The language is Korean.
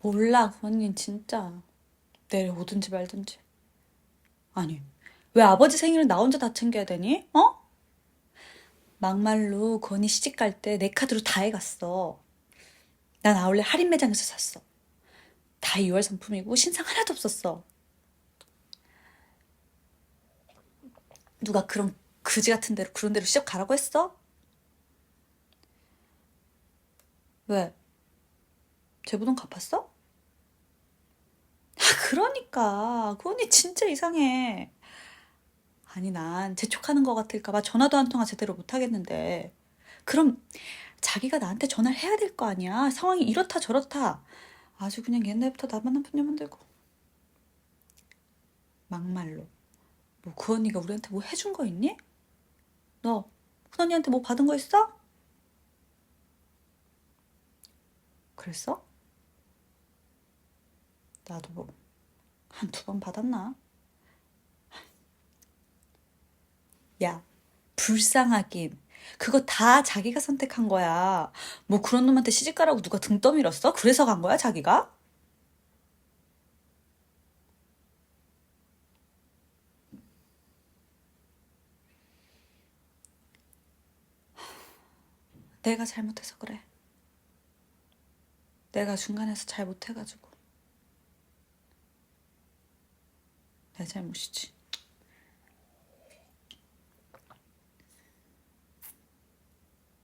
몰라, 그 언니는 진짜. 내일 오든지 말든지. 아니, 왜 아버지 생일을 나 혼자 다 챙겨야 되니? 어? 막말로 그 언니 시집 갈 때 내 카드로 다 해갔어. 난 아울렛 할인 매장에서 샀어. 다 2월 상품이고 신상 하나도 없었어. 누가 그런 그지 같은 데로 그런 데로 시집 가라고 했어? 왜? 제부돈 갚았어? 아, 그러니까 그 언니 진짜 이상해. 아니 난 재촉하는 것 같을까봐 전화도 한 통화 제대로 못 하겠는데 그럼 자기가 나한테 전화를 해야 될 거 아니야. 상황이 이렇다 저렇다. 아주 그냥 옛날부터 나만 년 만들고 막말로 뭐 그 언니가 우리한테 뭐 해준 거 있니? 너그 언니한테 뭐 받은 거 있어? 그랬어? 나도 뭐 한 두 번 받았나? 야, 불쌍하긴. 그거 다 자기가 선택한 거야. 뭐 그런 놈한테 시집 가라고 누가 등 떠밀었어? 그래서 간 거야, 자기가? 내가 잘못해서 그래. 내가 중간에서 잘 못해가지고. 내 잘못이지.